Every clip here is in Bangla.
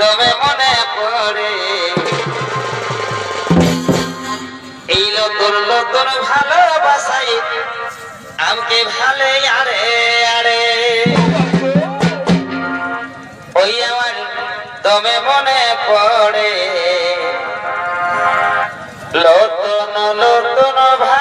দমে মনে পড়ে। এই নতুন নতুন ভালোবাসাই আমকে ভালে আরে আরে। ওই আমার দমে মনে পড়ে। নতুন নতুন ভালোবাসাই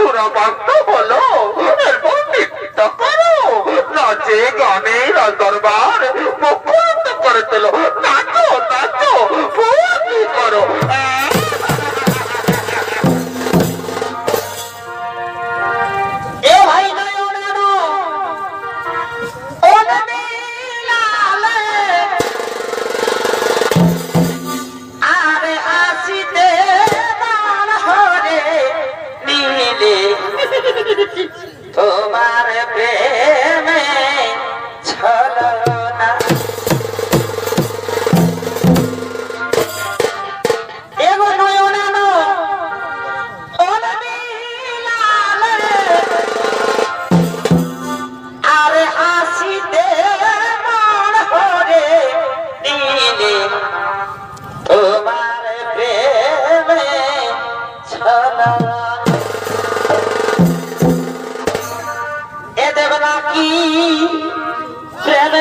সুরভক্ত হলো। এ দেবনা কি প্রেম